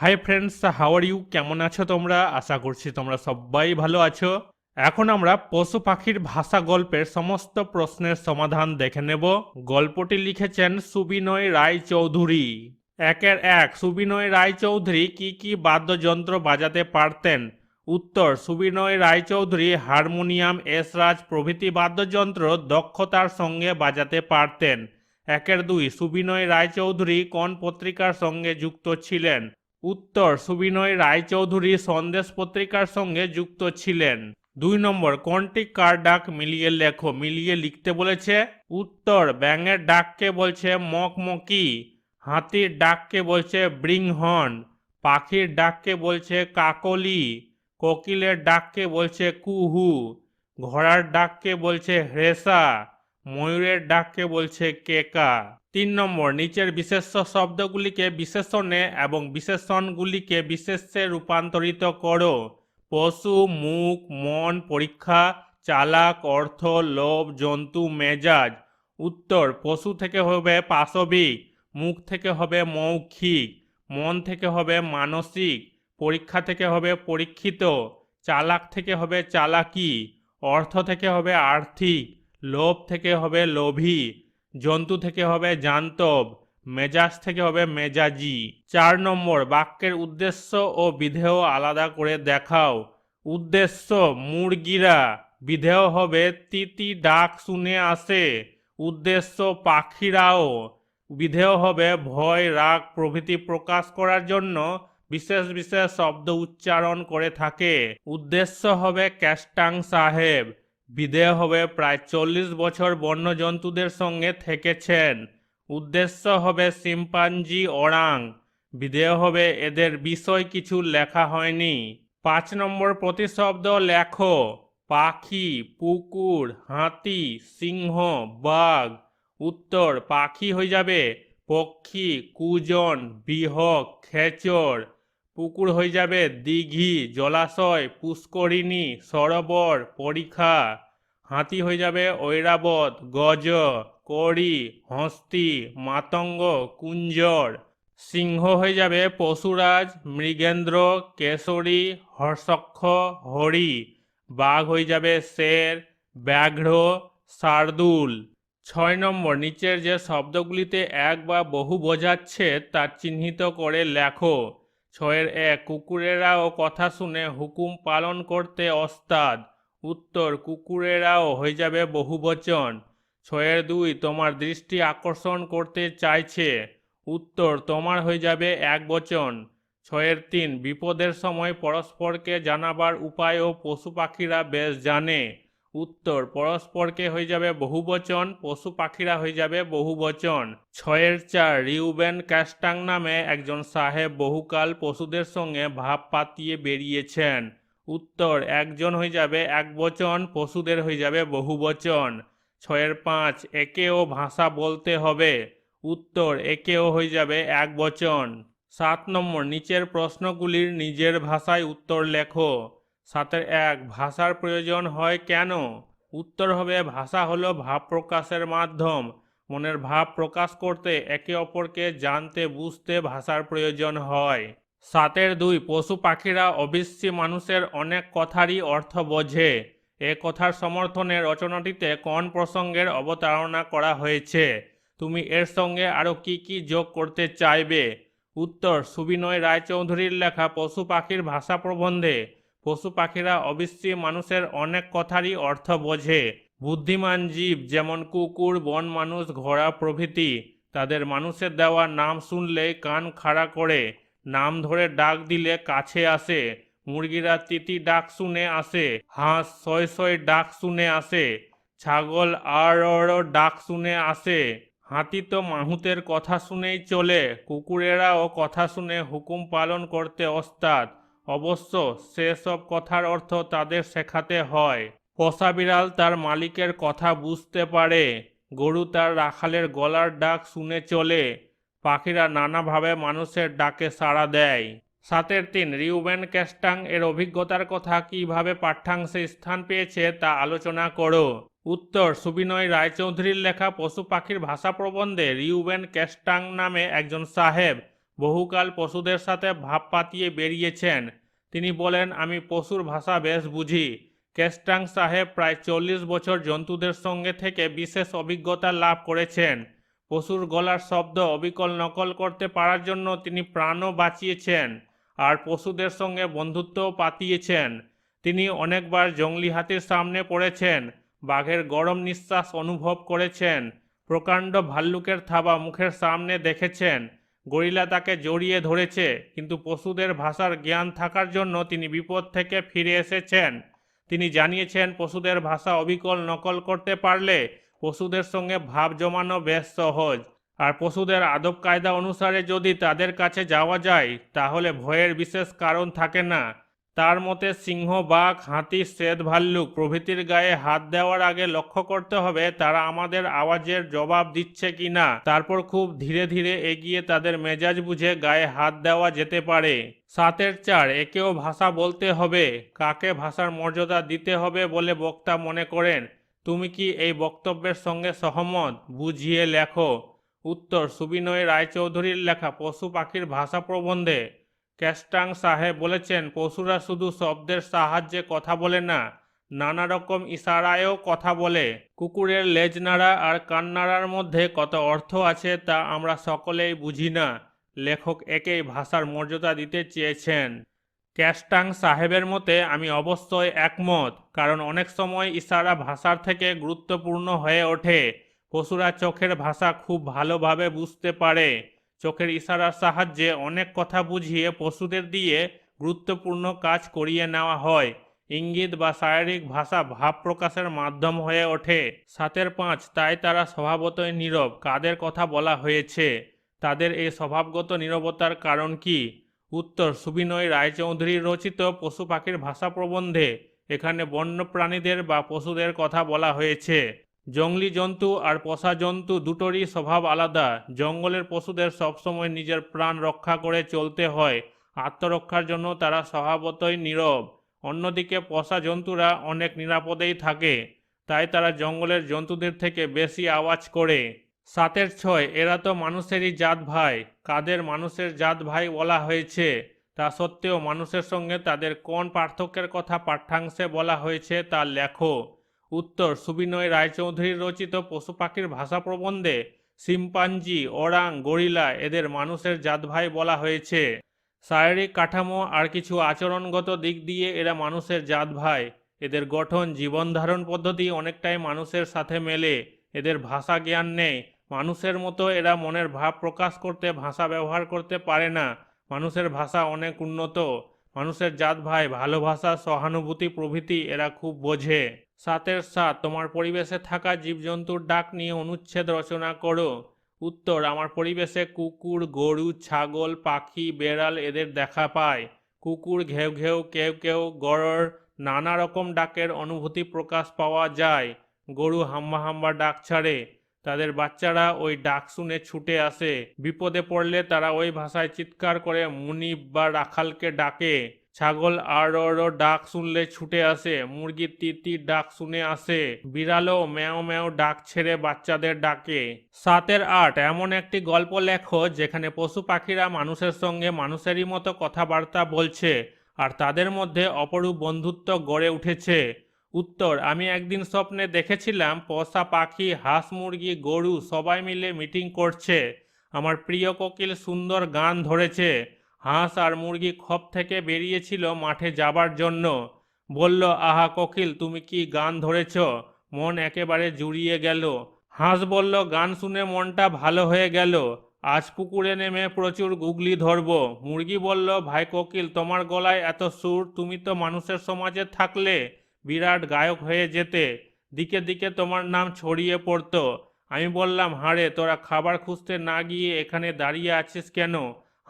Hi friends how are you কেমন আছো তোমরা? আশা করছি তোমরা সবাই ভালো আছো। এখন আমরা পশু পাখির ভাষা গল্পের সমস্ত প্রশ্নের সমাধান দেখে নেব। গল্পটি লিখেছেন সুবিনয় রায় চৌধুরী একের এক, সুবিনয় রায় চৌধুরী কি কি বাদ্যযন্ত্র বাজাতে পারতেন? উত্তর, সুবিনয় রায়চৌধুরী হারমোনিয়াম, এসরাজ প্রভৃতি বাদ্যযন্ত্র দক্ষতার সঙ্গে বাজাতে পারতেন। একের দুই, সুবিনয় রায়চৌধুরী কোন পত্রিকার সঙ্গে যুক্ত ছিলেন? উত্তর, সুবিনয় রায়চৌধুরী সন্দেশ পত্রিকার সঙ্গে যুক্ত ছিলেন। দুই নম্বর কোনটি কার ডাক মিলিয়ে লেখো, মিলিয়ে লিখতে বলেছে, উত্তর, ব্যাঙের ডাককে বলছে মকমকি, হাতির ডাককে বলছে ব্রিংহর্ন পাখির ডাককে বলছে কাকলি, কোকিলের ডাককে বলছে কুহু, ঘোড়ার ডাককে বলছে হ্রেসা ময়ূরের ডাককে বলছে কেকা। তিন নম্বর, নিচের বিশেষ্য শব্দগুলিকে বিশেষণে এবং বিশেষণগুলিকে বিশেষ্যে রূপান্তরিত করো। পশু, মুখ, মন, পরীক্ষা, চালাক, অর্থ, লোভ, জন্তু, মেজাজ। উত্তর, পশু থেকে হবে পাশবিক, মুখ থেকে হবে মৌখিক, মন থেকে হবে মানসিক, পরীক্ষা থেকে হবে পরীক্ষিত, চালাক থেকে হবে চালাকি, অর্থ থেকে হবে আর্থিক লোভ থেকে হবে লোভী, জন্তু থেকে হবে জান্তব, মেজাজ থেকে হবে মেজাজি। চার নম্বর, বাক্যের উদ্দেশ্য ও বিধেয় আলাদা করে দেখাও। উদ্দেশ্য, মুরগিরা, বিধেয় হবে তিতি ডাক শুনে আসে। উদ্দেশ্য, পাখিরাও। বিধেয় হবে ভয়, রাগ প্রভৃতি প্রকাশ করার জন্য বিশেষ বিশেষ শব্দ উচ্চারণ করে থাকে। উদ্দেশ্য হবে ক্যাস্টাং সাহেব। বিধেয় হবে প্রায় চল্লিশ বছর বন্যজন্তুদের সঙ্গে থেকেছেন। উদ্দেশ্য হবে সিম্পাঞ্জি ওরাং। বিধেয় হবে এদের বিষয় কিছু লেখা হয়নি। পাঁচ নম্বর প্রতিশব্দ লেখো। পাখি, পুকুর, হাতি, সিংহ, বাঘ। উত্তর, পাখি হয়ে যাবে। পক্ষী, কুজন বিহক খেচর। পুকুর হয়ে যাবে দিঘি, জলাশয়, পুষ্করিণী, সরোবর পরীক্ষা হাতি হয়ে যাবে ঐরাবত, গজ, কড়ি, হস্তি, মাতঙ্গ, কুঞ্জর। সিংহ হয়ে যাবে পশুরাজ, মৃগেন্দ্র, কেশরী, হর্ষক্ষ, হরি। বাঘ হয়ে যাবে শের, ব্যাঘ্র, শার্দুল। ছয় নম্বর, নিচের যে শব্দগুলিতে এক বা বহু বোঝাচ্ছে, তা চিহ্নিত করে লেখো। ছয়ের এক, কুকুরেরাও কথা শুনে হুকুম পালন করতে ওস্তাদ উত্তর, কুকুরেরাও হয়ে যাবে বহুবচন। ছয়ের দুই, তোমার দৃষ্টি আকর্ষণ করতে চাইছে। উত্তর, তোমার হয়ে যাবে এক বচন। ছয়ের তিন, বিপদের সময় পরস্পরকে জানাবার উপায়ও পশু পাখিরা বেশ জানে। উত্তর, পরস্পরকে হয়ে যাবে বহুবচন, পশু পাখিরা হয়ে যাবে বহুবচন। ছয়ের চার, রিউবেন ক্যাস্টাং নামে একজন সাহেব বহুকাল পশুদের সঙ্গে ভাব পাতিয়ে বেরিয়েছেন। উত্তর, একজন হয়ে যাবে এক বচন পশুদের হয়ে যাবে বহুবচন। ছয়ের পাঁচ, একেও ভাষা বলতে হবে। উত্তর, একেও হয়ে যাবে এক বচন সাত নম্বর, নিচের প্রশ্নগুলির নিজের ভাষায় উত্তর লেখো। সাতের এক, ভাষার প্রয়োজন হয় কেন? উত্তর হবে, ভাষা হলো ভাব প্রকাশের মাধ্যম। মনের ভাব প্রকাশ করতে একে অপরকে জানতে, বুঝতে ভাষার প্রয়োজন হয়। সাতের দুই, পশু পাখিরা অবশ্যই মানুষের অনেক কথারই অর্থ বোঝে। এ কথার সমর্থনে রচনাটিতে কোন প্রসঙ্গের অবতারণা করা হয়েছে? তুমি এর সঙ্গে আরও কি কি যোগ করতে চাইবে? উত্তর, সুবিনয় রায়চৌধুরীর লেখা পশু পাখির ভাষা প্রবন্ধে পশু পাখিরা অবশ্যই মানুষের অনেক কথারই অর্থ বোঝে। বুদ্ধিমান জীব যেমন কুকুর, বন মানুষ, ঘোড়া প্রভৃতি, তাদের মানুষের দেওয়া নাম শুনলেই কান খাড়া করে, নাম ধরে ডাক দিলে কাছে আসে, মুরগিরা তিতি ডাক শুনে আসে, হাঁস ছয় ছয় ডাক শুনে আসে, ছাগল আর ডাক শুনে আসে, হাতি তো মাহুতের কথা শুনেই চলে, কুকুরেরাও কথা শুনে হুকুম পালন করতে ওস্তাদ অবশ্য সেসব কথার অর্থ তাদের শেখাতে হয়। পোষা বিড়াল তার মালিকের কথা বুঝতে পারে, গরু তার রাখালের গলার ডাক শুনে চলে, পাখিরা নানাভাবে মানুষের ডাকে সাড়া দেয়। সাতের তিন, রিউবেন ক্যাস্টাং এর অভিজ্ঞতার কথা কীভাবে পাঠ্যাংশে স্থান পেয়েছে তা আলোচনা করো। উত্তর, সুবিনয় রায়চৌধুরীর লেখা পশু পাখির ভাষা প্রবন্ধে রিউবেন ক্যাস্টাং নামে একজন সাহেব বহুকাল পশুদের সাথে ভাব পাতিয়ে বেরিয়েছেন। তিনি বলেন, আমি পশুর ভাষা বেশ বুঝি। কেস্টাং সাহেব প্রায় চল্লিশ বছর জন্তুদের সঙ্গে থেকে বিশেষ অভিজ্ঞতা লাভ করেছেন। পশুর গলার শব্দ অবিকল নকল করতে পারার জন্য তিনি প্রাণও বাঁচিয়েছেন আর পশুদের সঙ্গে বন্ধুত্বও পাতিয়েছেন। তিনি অনেকবার জঙ্গলি হাতির সামনে পড়েছেন, বাঘের গরম নিঃশ্বাস অনুভব করেছেন, প্রকাণ্ড ভাল্লুকের থাবা মুখের সামনে দেখেছেন গরিলা তাকে জড়িয়ে ধরেছে, কিন্তু পশুদের ভাষার জ্ঞান থাকার জন্য তিনি বিপদ থেকে ফিরে এসেছেন। তিনি জানিয়েছেন, পশুদের ভাষা অবিকল নকল করতে পারলে পশুদের সঙ্গে ভাব জমানো বেশ সহজ। আর পশুদের আদব কায়দা অনুসারে যদি তাদের কাছে যাওয়া যায়, তাহলে ভয়ের বিশেষ কারণ থাকে না। তার মতে সিংহ, বাঘ, হাতি, শ্বেত, ভাল্লুক প্রভৃতির গায়ে হাত দেওয়ার আগে লক্ষ্য করতে হবে তারা আমাদের আওয়াজের জবাব দিচ্ছে কি না। তারপর খুব ধীরে ধীরে এগিয়ে তাদের মেজাজ বুঝে গায়ে হাত দেওয়া যেতে পারে। সাতের চার, একেও ভাষা বলতে হবে। কাকে ভাষার মর্যাদা দিতে হবে বলে বক্তা মনে করেন, তুমি কি এই বক্তব্যের সঙ্গে সহমত? বুঝিয়ে লেখো। উত্তর, সুবিনয় রায়চৌধুরীর লেখা, পশু পাখির ভাষা প্রবন্ধে। ক্যাস্টাং সাহেব বলেছেন, পশুরা শুধু শব্দের সাহায্যে কথা বলে না নানা রকম ইশারায়ও কথা বলে। কুকুরের লেজ নাড়া আর কান নাড়ার মধ্যে কত অর্থ আছে তা আমরা সকলেই বুঝি না। লেখক একেই ভাষার মর্যাদা দিতে চেয়েছেন। ক্যাস্টাং সাহেবের মতে, আমি অবশ্যই একমত, কারণ অনেক সময় ইশারা ভাষার থেকে গুরুত্বপূর্ণ হয়ে ওঠে। পশুরা চোখের ভাষা খুব ভালোভাবে বুঝতে পারে। চোখের ইশারার সাহায্যে অনেক কথা বুঝিয়ে পশুদের দিয়ে গুরুত্বপূর্ণ কাজ করিয়ে নেওয়া হয়। ইঙ্গিত বা শারীরিক ভাষা ভাব প্রকাশের মাধ্যম হয়ে ওঠে। সাতের পাঁচ, তাই তারা স্বভাবতই নীরব। কাদের কথা বলা হয়েছে? তাদের এই স্বভাবগত নীরবতার কারণ কি? উত্তর, সুবিনয় রায়চৌধুরীর রচিত পশু পাখির ভাষা প্রবন্ধে এখানে বন্য প্রাণীদের বা পশুদের কথা বলা হয়েছে। জঙ্গলি জন্তু আর পোষা জন্তু দুটোরই স্বভাব আলাদা। জঙ্গলের পশুদের সবসময় নিজের প্রাণ রক্ষা করে চলতে হয়। আত্মরক্ষার জন্য তারা স্বভাবতই নীরব। অন্যদিকে পোষা জন্তুরা অনেক নিরাপদেই থাকে। তাই তারা জঙ্গলের জন্তুদের থেকে বেশি আওয়াজ করে। সাতের ছয়, এরা তো মানুষেরই জাত ভাই। কাদের মানুষের জাত ভাই বলা হয়েছে, তা সত্ত্বেও মানুষের সঙ্গে তাদের কোন পার্থক্যের কথা পাঠ্যাংশে বলা হয়েছে তা লেখো। উত্তর, সুবিনয় রায়চৌধুরীর রচিত পশু পাখির ভাষা প্রবন্ধে সিম্পাঞ্জি ওরাং, গরিলা এদের মানুষের জাত ভাই বলা হয়েছে। শারীরিক কাঠামো আর কিছু আচরণগত দিক দিয়ে এরা মানুষের জাত ভাই এদের গঠন, জীবন ধারণ পদ্ধতি অনেকটাই মানুষের সাথে মেলে। এদের ভাষা জ্ঞান নেই। মানুষের মতো এরা মনের ভাব প্রকাশ করতে, ভাষা ব্যবহার করতে পারে না। মানুষের ভাষা অনেক উন্নত। মানুষের জাত ভাই ভালোবাসা সহানুভূতি প্রভৃতি এরা খুব বোঝে। সাতের সাত, তোমার পরিবেশে থাকা জীবজন্তুর ডাক নিয়ে অনুচ্ছেদ রচনা করো। উত্তর, আমার পরিবেশে কুকুর, গরু, ছাগল, পাখি, বেড়াল এদের দেখা পায়। কুকুর ঘেউ ঘেউ, কেউ কেউ গড়র নানা রকম ডাকের অনুভূতি প্রকাশ পাওয়া যায়। গরু হাম্বা হাম্বা ডাক ছাড়ে। তাদের বাচ্চারা ওই ডাক শুনে ছুটে আসে। বিপদে পড়লে তারা ওই ভাষায় চিৎকার করে, মুনিব বা রাখালকে ডাকে। ছাগল আর ডাক শুনলে ছুটে আসে মুরগি তিতির ডাক শুনে আসে। বিড়ালও ম্যাও ম্যাও ডাক ছেড়ে বাচ্চাদের ডাকে। সাতের আট, এমন একটি গল্প লেখো যেখানে পশু পাখিরা মানুষের সঙ্গে মানুষেরই মতো কথাবার্তা বলছে আর তাদের মধ্যে অপরূপ বন্ধুত্ব গড়ে উঠেছে। উত্তর, আমি একদিন স্বপ্নে দেখেছিলাম পোষা পাখি, হাঁস মুরগি, গরু সবাই মিলে মিটিং করছে। আমার প্রিয় কোকিল সুন্দর গান ধরেছে। হাঁস আর মুরগি খপ থেকে বেরিয়েছিল মাঠে যাবার জন্য। বলল, আহা কোকিল, তুমি কি গান ধরেছ? মন একেবারে জুড়িয়ে গেল। হাঁস বলল, গান শুনে মনটা ভালো হয়ে গেল। আজ পুকুরে নেমে প্রচুর গুগলি ধরবো। মুরগি বলল, ভাই কোকিল, তোমার গলায় এত সুর, তুমি তো মানুষের সমাজে থাকলে বিরাট গায়ক হয়ে যেতে। দিকে দিকে তোমার নাম ছড়িয়ে পড়তো। আমি বললাম, হাড়ে, তোরা খাবার খুঁজতে না গিয়ে এখানে দাঁড়িয়ে আছিস কেন?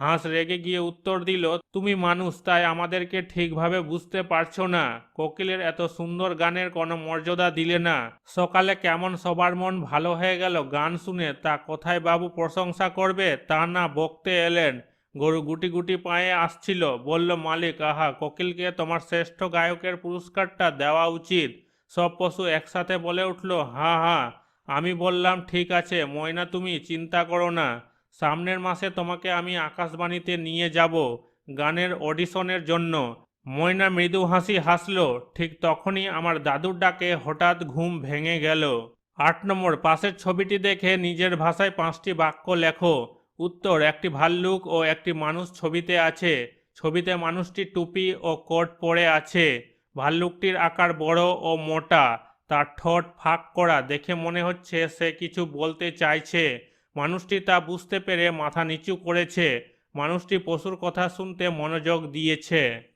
হাঁস রেগে গিয়ে উত্তর দিল, তুমি মানুষ, তাই আমাদেরকে ঠিকভাবে বুঝতে পারছ না। কোকিলের এত সুন্দর গানের কোনো মর্যাদা দিলে না। সকালে কেমন সবার মন ভালো হয়ে গেল গান শুনে, তা কোথায় বাবু প্রশংসা করবে? তা না বকতে এলেন। গরু গুটি গুটি পায়ে আসছিল, বলল, মালিক, আহা, কোকিলকে তোমার শ্রেষ্ঠ গায়কের পুরস্কারটা দেওয়া উচিত। সব পশু একসাথে বলে উঠল, হা হা, আমি বললাম, ঠিক আছে, ময়না, তুমি চিন্তা করো না। সামনের মাসে তোমাকে আমি আকাশবাণীতে নিয়ে যাব গানের অডিশনের জন্য। ময়না মৃদু হাসি হাসলো, ঠিক তখনই আমার দাদুর ডাকে হঠাৎ ঘুম ভেঙে গেল। আট নম্বর, পাশের ছবিটি দেখে নিজের ভাষায় পাঁচটি বাক্য লেখো। উত্তর, একটি ভাল্লুক ও একটি মানুষ ছবিতে আছে। ছবিতে মানুষটি টুপি ও কোট পরে আছে। ভাল্লুকটির আকার বড় ও মোটা। তার ঠোঁট ফাঁক করা দেখে মনে হচ্ছে সে কিছু বলতে চাইছে। মানুষটি তা বুঝতে পেরে মাথা নিচু করেছে। মানুষটি পশুর কথা শুনতে মনোযোগ দিয়েছে।